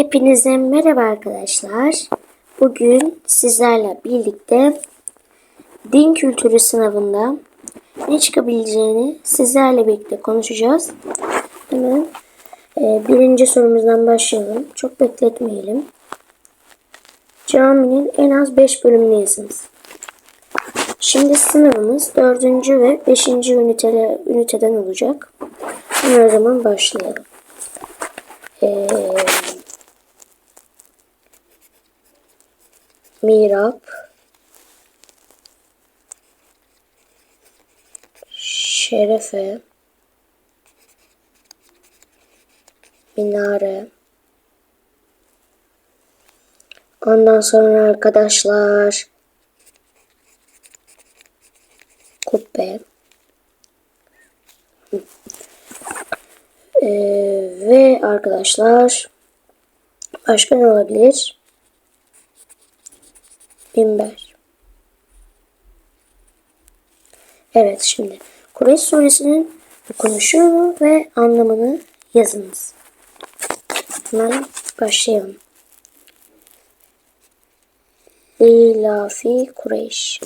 Hepinize merhaba arkadaşlar. Bugün sizlerle birlikte din kültürü sınavında ne çıkabileceğini sizlerle birlikte konuşacağız. Hemen e, birinci sorumuzdan başlayalım. Çok bekletmeyelim. Caminin en az 5 bölümünü yazınız. Şimdi sınavımız 4. ve 5. Ünitele, üniteden olacak. Hemen o zaman başlayalım. Ee, Mirap Şerefe. Minare. Ondan sonra arkadaşlar Kubbe. Ee, ve arkadaşlar başka ne olabilir? Minber. Evet şimdi Kureyş suresinin okunuşunu ve anlamını yazınız. Hemen başlayalım. Lilafi Kureyş.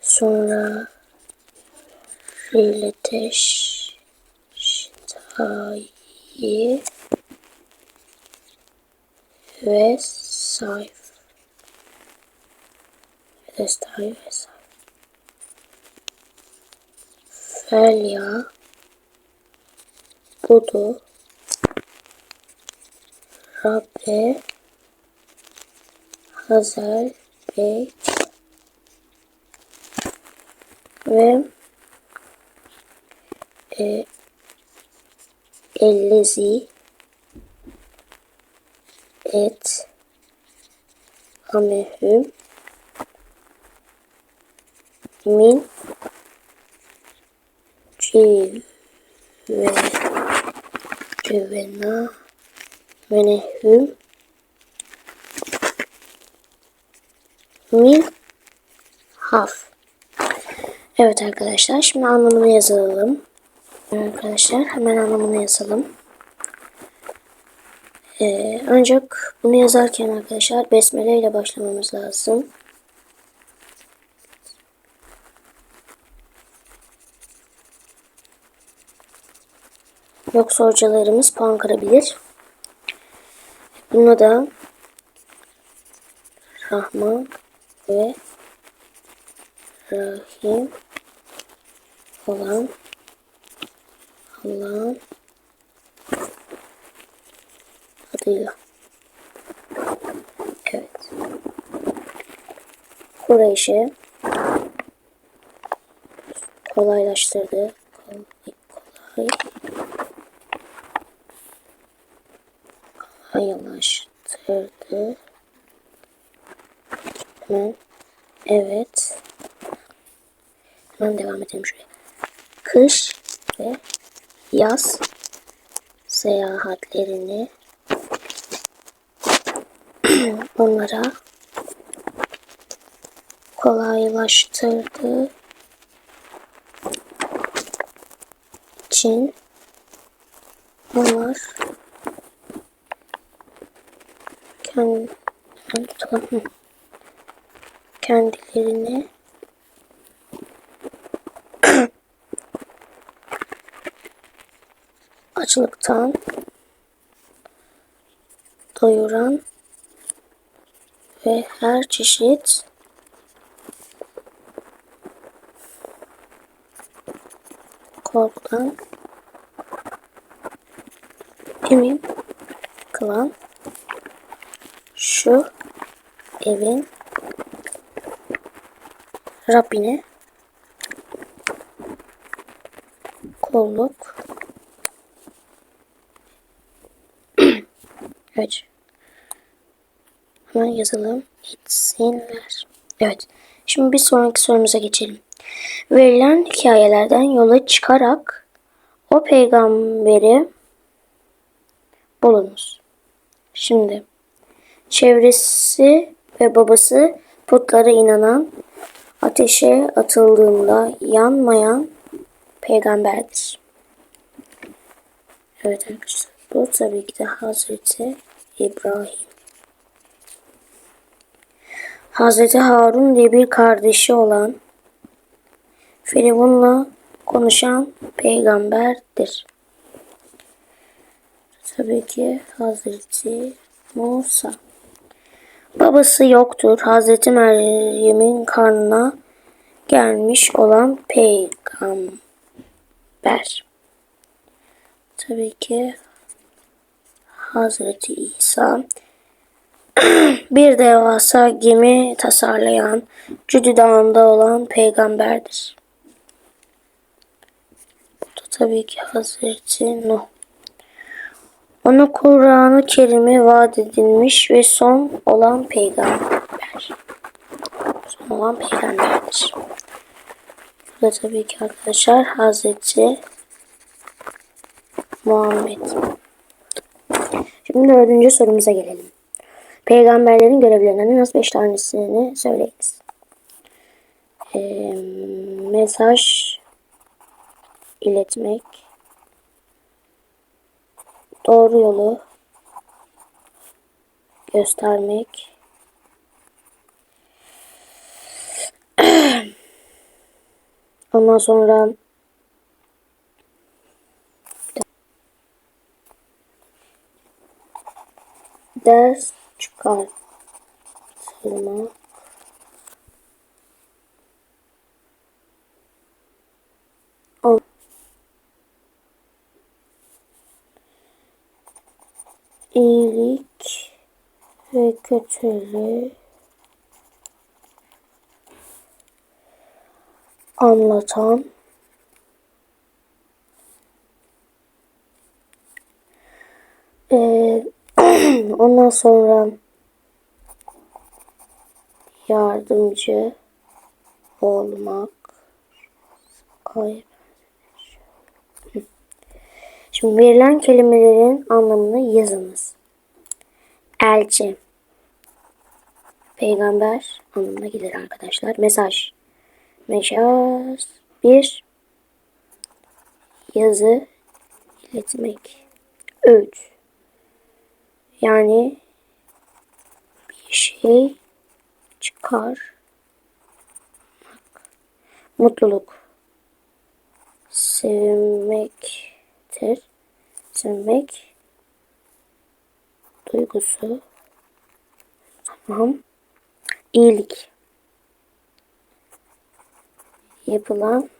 Sonra Rileteş Şitayi ve Sayf Destayı ve Sayf Felya Budu. Rabbe. Hazel. Bey ve e, ellezi et. Amehüm min. Cive civena menehüm. Min. Haf. Evet arkadaşlar şimdi anlamını yazalım. Arkadaşlar hemen anlamını yazalım. Ee, ancak bunu yazarken arkadaşlar besmele ile başlamamız lazım. Yoksa hocalarımız puan kırabilir. Buna da Rahman ve Rahim olan Allah'ın adıyla. Evet. Kureyş'i kolaylaştırdı. Kolay, kolaylaştırdı. Hemen evet. Hemen devam edelim şuraya. Kış ve yaz seyahatlerini onlara kolaylaştırdığı için onlar kendi, kendilerini açlıktan doyuran ve her çeşit korkudan emin kılan şu evin Rabbine kolluk Evet. Hemen yazalım. Etsinler. Evet. Şimdi bir sonraki sorumuza geçelim. Verilen hikayelerden yola çıkarak o peygamberi bulunuz. Şimdi çevresi ve babası putlara inanan ateşe atıldığında yanmayan peygamberdir. Evet arkadaşlar. Bu tabii ki de Hazreti İbrahim. Hazreti Harun diye bir kardeşi olan Firavun'la konuşan peygamberdir. Tabii ki Hazreti Musa. Babası yoktur. Hazreti Meryem'in karnına gelmiş olan peygamber. Tabii ki Hazreti İsa bir devasa gemi tasarlayan Cüdü Dağı'nda olan peygamberdir. Bu da tabii ki Hazreti Nuh. Ona Kur'an-ı Kerim'i vaat edilmiş ve son olan peygamber. Son olan peygamberdir. Bu da tabii ki arkadaşlar Hazreti Muhammed. Şimdi dördüncü sorumuza gelelim. Peygamberlerin görevlerinden en az beş tanesini söyleyiniz. Ee, mesaj iletmek, doğru yolu göstermek, ondan sonra ders çıkartmak, iyilik ve kötülüğü anlatan Ee, ondan sonra yardımcı olmak Şimdi verilen kelimelerin anlamını yazınız. Elçi. Peygamber anlamına gelir arkadaşlar. Mesaj. Mesaj. Bir. Yazı. iletmek. Öğüt. Yani bir şey çıkar. Mutluluk. Sevmektir. Sevmek duygusu. Tamam. İyilik. Yapılan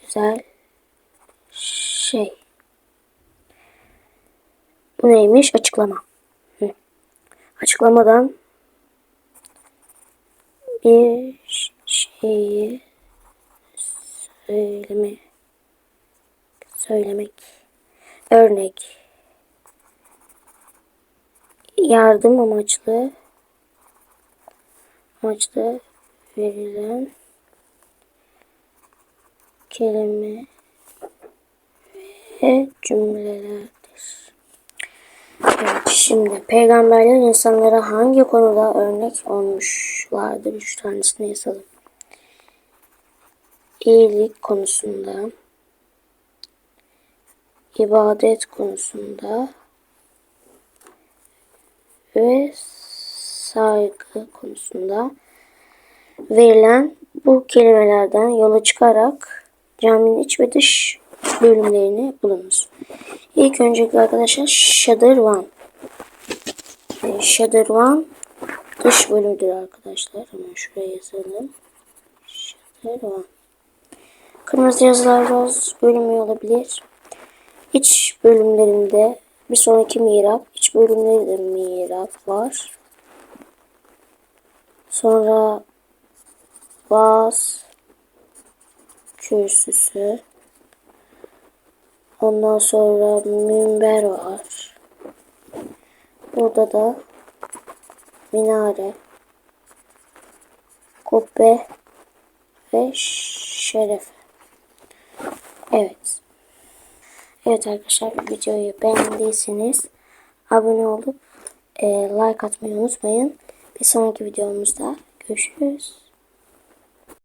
güzel şey. Neymiş? Açıklama. Hı. Açıklamadan bir şeyi söyleme söylemek örnek yardım amaçlı amaçlı verilen kelime ve cümlelerdir. Evet, şimdi peygamberler insanlara hangi konuda örnek olmuşlardır? Üç tanesini yazalım. İyilik konusunda, ibadet konusunda ve saygı konusunda verilen bu kelimelerden yola çıkarak caminin iç ve dış bölümlerini bulunuz. İlk öncelikle arkadaşlar Shadırvan. E, Shadırvan dış bölümdür arkadaşlar. Hemen şuraya yazalım. Shadırvan. Kırmızı yazılar biraz bölümü olabilir. İç bölümlerinde bir sonraki mihrap, iç bölümleri de mihrap var. Sonra vaz kürsüsü. Ondan sonra minber var. Burada da minare, kubbe ve şeref. Evet. Evet arkadaşlar videoyu beğendiyseniz abone olup e, like atmayı unutmayın. Bir sonraki videomuzda Görüşürüz.